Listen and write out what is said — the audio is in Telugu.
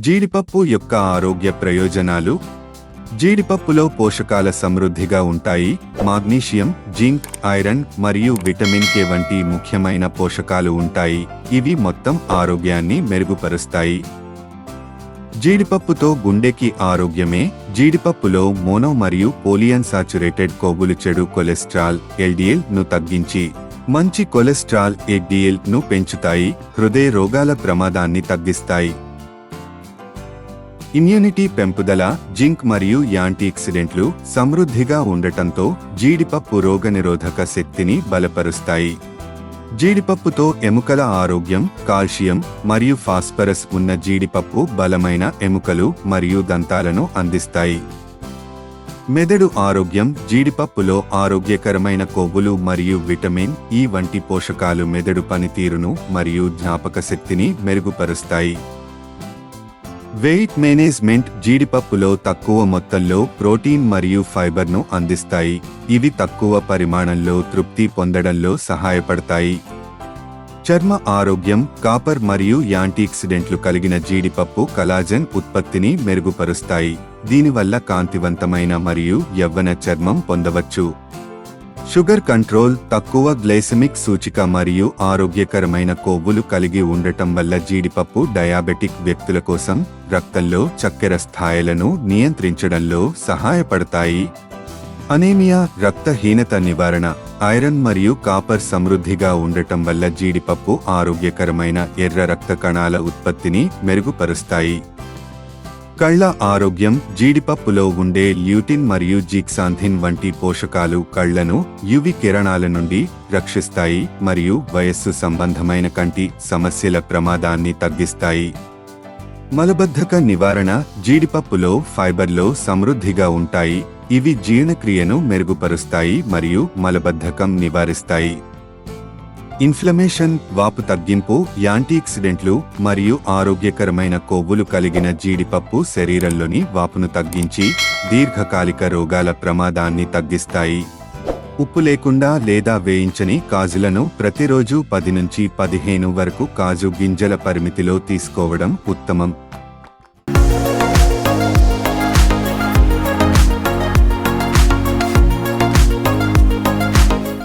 జీడిపప్పు యొక్క ఆరోగ్య ప్రయోజనాలు? జీడిపప్పులో పోషకాల సమృద్ధిగా ఉంటాయి. మాగ్నీషియం జింక్ ఐరన్ మరియు విటమిన్ కే వంటి ముఖ్యమైన పోషకాలు ఉంటాయి. ఇవి మొత్తం ఆరోగ్యాన్ని మెరుగుపరుస్తాయి. జీడిపప్పుతో గుండెకి ఆరోగ్యమే. జీడిపప్పులో మోనో మరియు పోలియన్సాచురేటెడ్ కొవ్వులు చెడు కొలెస్ట్రాల్ ఎల్డిఎల్ను తగ్గించి మంచి కొలెస్ట్రాల్ ఎల్డిఎల్ను పెంచుతాయి. హృదయ రోగాల ప్రమాదాన్ని తగ్గిస్తాయి. ఇమ్యూనిటీ పెంపుదల జింక్ మరియు యాంటీఆక్సిడెంట్లు సమృద్ధిగా ఉండటంతో జీడిపప్పు రోగనిరోధక శక్తిని బలపరుస్తాయి. జీడిపప్పుతో ఎముకల ఆరోగ్యం కాల్షియం మరియు ఫాస్ఫరస్ ఉన్న జీడిపప్పు బలమైన ఎముకలు మరియు దంతాలను అందిస్తాయి. మెదడు ఆరోగ్యం జీడిపప్పులో ఆరోగ్యకరమైన కొవ్వులు మరియు విటమిన్ ఈ వంటి పోషకాలు మెదడు పనితీరును మరియు జ్ఞాపక శక్తిని మెరుగుపరుస్తాయి. వెయిట్ మేనేజ్మెంట్ జీడిపప్పులో తక్కువ మొత్తంలో ప్రోటీన్ మరియు ఫైబర్ను అందిస్తాయి. ఇవి తక్కువ పరిమాణంలో తృప్తి పొందడంలో సహాయపడతాయి. చర్మ ఆరోగ్యం కాపర్ మరియు యాంటీఆక్సిడెంట్లు కలిగిన జీడిపప్పు కలాజన్ ఉత్పత్తిని మెరుగుపరుస్తాయి. దీనివల్ల కాంతివంతమైన మరియు యవ్వన చర్మం పొందవచ్చు. షుగర్ కంట్రోల్ తక్కువ గ్లైసెమిక్ సూచిక మరియు ఆరోగ్యకరమైన కొవ్వులు కలిగి ఉండటం వల్ల జీడిపప్పు డయాబెటిక్ వ్యక్తుల కోసం రక్తంలో చక్కెర స్థాయిలను నియంత్రించడంలో సహాయపడతాయి. అనేమియా రక్తహీనత నివారణ ఐరన్ మరియు కాపర్ సమృద్ధిగా ఉండటం వల్ల జీడిపప్పు ఆరోగ్యకరమైన ఎర్ర రక్త కణాల ఉత్పత్తిని మెరుగుపరుస్తాయి. కళ్ళ ఆరోగ్యం జీడిపప్పులో ఉండే ల్యూటిన్ మరియు జీక్సాంథిన్ వంటి పోషకాలు కళ్ళను యువి కిరణాల నుండి రక్షిస్తాయి మరియు వయస్సు సంబంధమైన కంటి సమస్యల ప్రమాదాన్ని తగ్గిస్తాయి. మలబద్ధక నివారణ జీడిపప్పులో ఫైబర్లో సమృద్ధిగా ఉంటాయి. ఇవి జీర్ణక్రియను మెరుగుపరుస్తాయి మరియు మలబద్ధకం నివారిస్తాయి. ఇన్ఫ్లమేషన్ వాపు తగ్గింపు యాంటీఆక్సిడెంట్లు మరియు ఆరోగ్యకరమైన కొవ్వులు కలిగిన జీడిపప్పు శరీరంలోని వాపును తగ్గించి దీర్ఘకాలిక రోగాల ప్రమాదాన్ని తగ్గిస్తాయి. ఉప్పు లేకుండా లేదా వేయించని కాజులను ప్రతిరోజు పది నుంచి పదిహేను వరకు కాజు గింజల పరిమితిలో తీసుకోవడం ఉత్తమం.